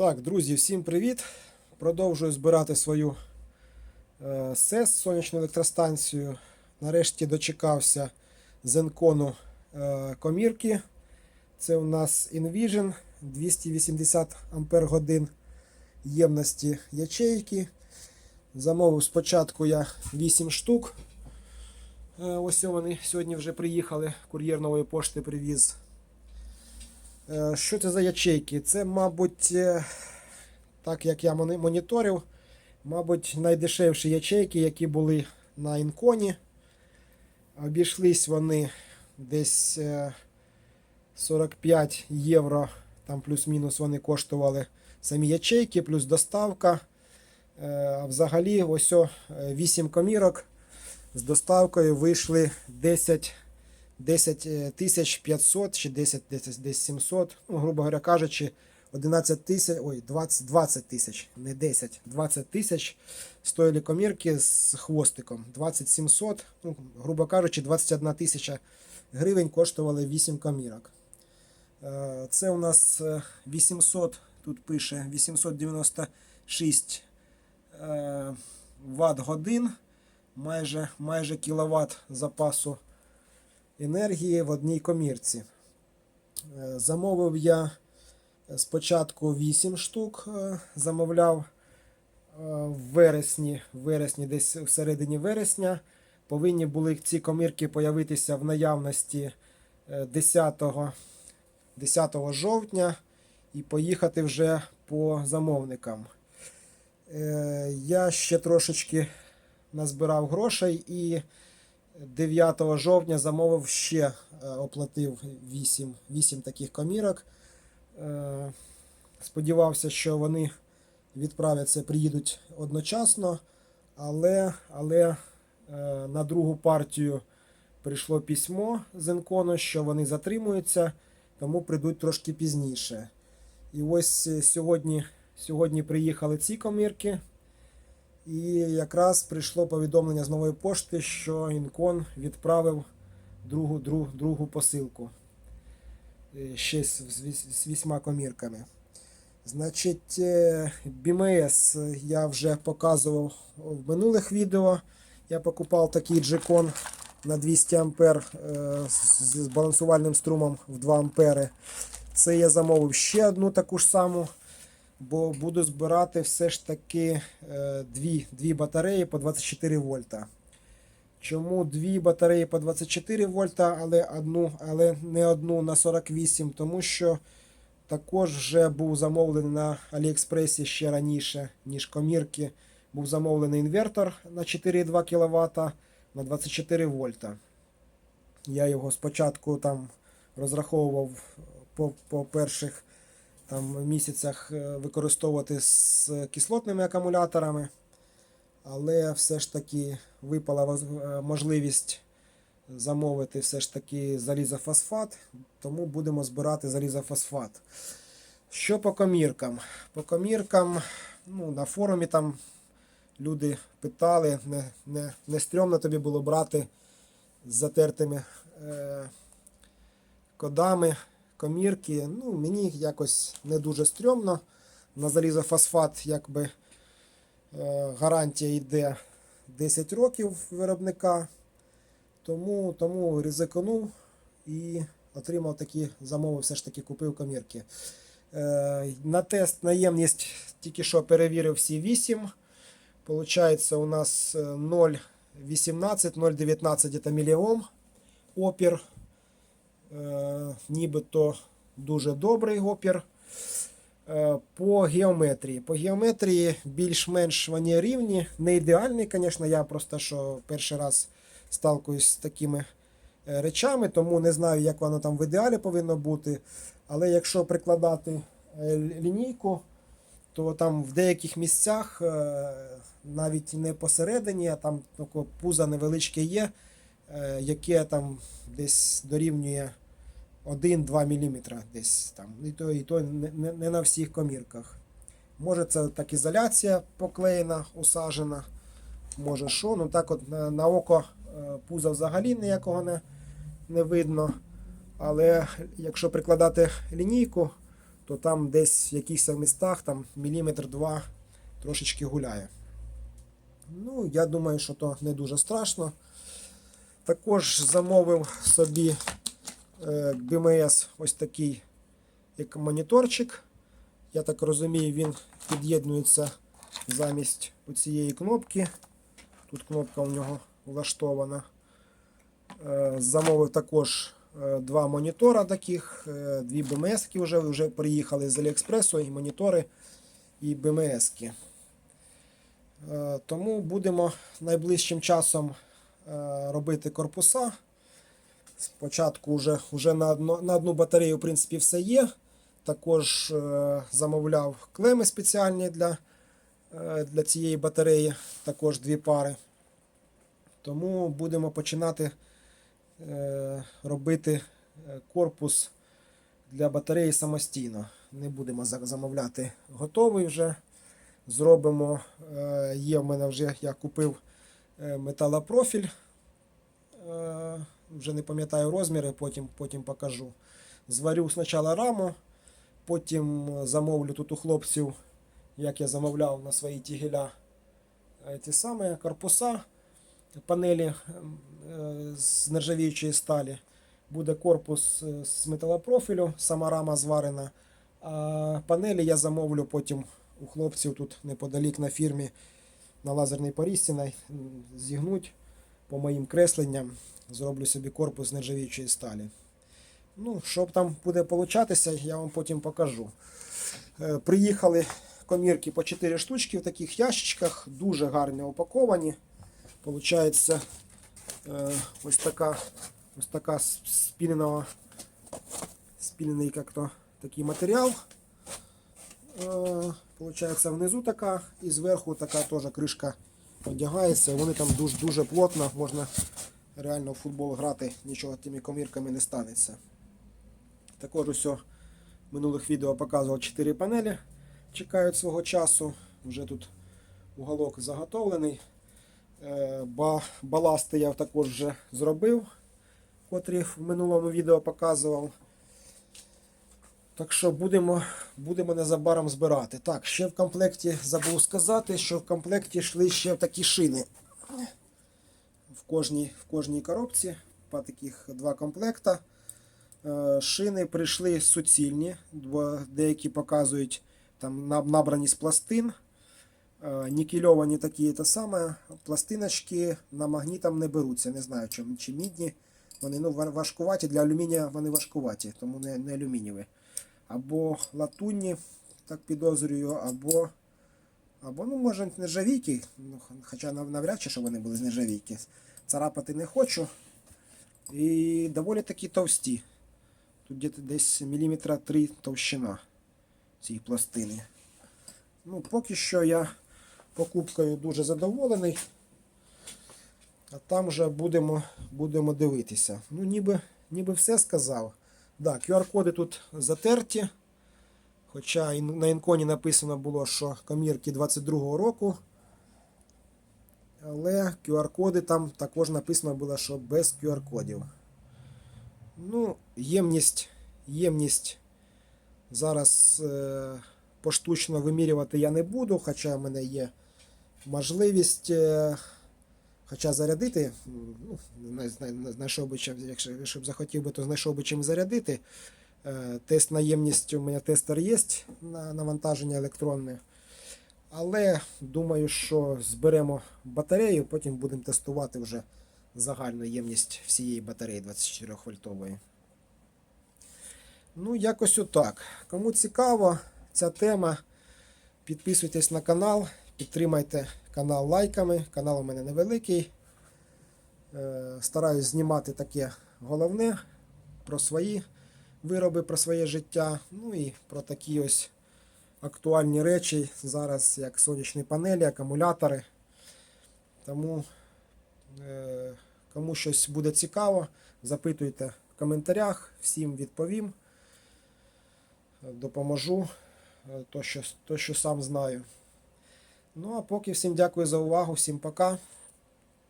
Так, друзі, всім привіт! Продовжую збирати свою е, СЕС сонячну електростанцію. Нарешті дочекався Зенкону е, комірки. Це у нас Envision 280 Ампер годин ємності ячейки. Замовив спочатку я 8 штук. Е, ось вони сьогодні вже приїхали. Кур'єр нової пошти привіз. Е, Що це за ячейки? Це, мабуть, е, так як я моніторив, мабуть, найдешевші ячейки, які були на інконі. Обійшлись вони десь е, 45 євро, там плюс-мінус вони коштували самі ячейки, плюс доставка. Е, А взагалі, ось о, е, 8 комірок з доставкою вийшли 10 10 е, тисяч 500 чи 10 десь, десь 700, ну, грубо говоря кажучи, 11 тисяч, ой, 20, 20 тисяч, не 10, 20 тисяч стоїли комірки з хвостиком. 20 700, ну, грубо кажучи, 21 тисяча гривень коштували 8 комірок. Е, Це у нас е, 800, тут пише 896 е, ватт годин, майже, майже кіловат запасу енергії в одній комірці. Е, Замовив я спочатку 8 штук, е, замовляв е, в вересні, в вересні, десь в середині вересня. Повинні були ці комірки появитися в наявності е, 10, 10 жовтня і поїхати вже по замовникам. Я ще трошечки назбирав грошей і 9 жовтня замовив ще е, оплатив 8, 8 таких комірок. Е, Сподівався, що вони відправляться, приїдуть одночасно, але, але е, на другу партію прийшло письмо з Енкону, що вони затримуються, тому прийдуть трошки пізніше. І ось сьогодні, сьогодні приїхали ці комірки. І якраз прийшло повідомлення з нової пошти, що Інкон відправив другу, другу, другу посилку Е, ще з, з, вісьма комірками. Значить, е, BMS я вже показував в минулих відео. Я покупав такий джекон на 200 ампер е, з балансувальним струмом в 2 ампери. Це я замовив ще одну таку ж саму бо буду збирати все ж таки е, дві, дві батареї по 24 вольта. Чому дві батареї по 24 вольта, але, одну, але не одну на 48? Тому що також вже був замовлений на Аліекспресі ще раніше, ніж комірки. Був замовлений інвертор на 4,2 кВт на 24 вольта. Я його спочатку там розраховував по, по перших там місяцях е, використовувати з кислотними акумуляторами, але все ж таки випала е, можливість замовити все ж таки залізофосфат, тому будемо збирати залізофосфат. Що по коміркам? По коміркам, ну, на форумі там люди питали, не, не, не стрьомно тобі було брати з затертими е, кодами комірки. Ну, мені якось не дуже стрьомно. На залізофосфат якби е, гарантія йде 10 років виробника. Тому, тому ризикнув і отримав такі замови, все ж таки купив комірки. Е, на тест наємність тільки що перевірив всі 8. Получається у нас е, 0,18, 0,19 це міліом опір. Е, нібито дуже добрий опір. Е, По геометрії. По геометрії більш-менш вони рівні. Не ідеальні, звісно, я просто що перший раз сталкуюсь з такими е, речами, тому не знаю, як воно там в ідеалі повинно бути. Але якщо прикладати лінійку, то там в деяких місцях навіть не посередині, а там пузо невеличке є, яке там десь дорівнює 1-2 мм десь там. І то, і то не, не, на всіх комірках. Може це так ізоляція поклеєна, усажена. Може що. Ну так от на, на око е, пуза взагалі ніякого не, не видно. Але якщо прикладати лінійку, то там десь в якихось містах там міліметр два трошечки гуляє. Ну, я думаю, що то не дуже страшно. Також замовив собі BMS ось такий як моніторчик. Я так розумію, він під'єднується замість цієї кнопки. Тут кнопка у нього влаштована. Е, Замовив також е, два монітора таких, е, дві BMS вже, вже приїхали з Аліекспресу, і монітори, і. Е, Тому будемо найближчим часом е, робити корпуса. Спочатку вже, вже на, одно, на одну батарею в принципі, все є. Також е, замовляв клеми спеціальні для, е, для цієї батареї, також дві пари. Тому будемо починати е, робити е, корпус для батареї самостійно. Не будемо замовляти готовий вже. Зробимо, е, є в мене вже, я купив е, металопрофіль. Е, вже не пам'ятаю розміри, потім, потім покажу. Зварю спочатку раму, потім замовлю тут у хлопців, як я замовляв на свої тігеля, е, ті самі корпуса, панелі е, з нержавіючої сталі. Буде корпус е, з металопрофілю, сама рама зварена. А панелі я замовлю потім у хлопців тут неподалік на фірмі на лазерній порізці зігнуть по моїм кресленням. Зроблю собі корпус з нержавіючої сталі. Ну, що там буде получатися, я вам потім покажу. Е, Приїхали комірки по 4 штучки в таких ящичках, дуже гарно упаковані. Получається е, ось така, ось така с- спінена, спінений як-то такий матеріал. Е, Получається внизу така і зверху така теж кришка одягається. Вони там дуже, дуже плотно, можна реально в футбол грати, нічого тими комірками не станеться. Також усе в минулих відео показував 4 панелі, чекають свого часу. Вже тут уголок заготовлений. Е, Баласти я також вже зробив, котрі в минулому відео показував. Так що будемо, будемо незабаром збирати. Так, ще в комплекті забув сказати, що в комплекті йшли ще такі шини. В кожній, в кожній коробці по таких два комплекта. Е, Шини прийшли суцільні, бо деякі показують там набрані з пластин. Е, Нікельовані такі те саме. Пластиночки на магнітам не беруться. Не знаю, чи, мідні. Вони ну, важкуваті, для алюмінія вони важкуваті, тому не, не алюмінієві. Або латунні, так підозрюю, або, або ну, може, нержавійки. Ну, хоча навряд чи що вони були з нержавійки. Царапати не хочу. І доволі такі товсті. Тут десь- міліметра 3 товщина цієї пластини. Ну, поки що я покупкою дуже задоволений. А там вже будемо, будемо дивитися. Ну, ніби, ніби все сказав. Да, QR-коди тут затерті. Хоча на інконі написано було, що комірки 22-го року. Але QR-коди там також написано було, що без QR-кодів. Ну, ємність, ємність зараз е, поштучно вимірювати я не буду, хоча в мене є можливість. Е, хоча зарядити, ну, знайшов би чим, якщо б захотів би, то знайшов би чим зарядити. Е, тест на ємність у мене тестер є на навантаження електронне. Але думаю, що зберемо батарею, потім будемо тестувати вже загальну ємність всієї батареї 24 вольтової. Ну, якось отак. Кому цікаво ця тема, підписуйтесь на канал, підтримайте канал лайками. Канал у мене невеликий. Е, Стараюсь знімати таке головне про свої вироби, про своє життя. Ну і про такі ось актуальні речі зараз, як сонячні панелі, акумулятори. Тому е, кому щось буде цікаво, запитуйте в коментарях, всім відповім. Допоможу е, то, що, то, що сам знаю. Ну а поки всім дякую за увагу, всім пока.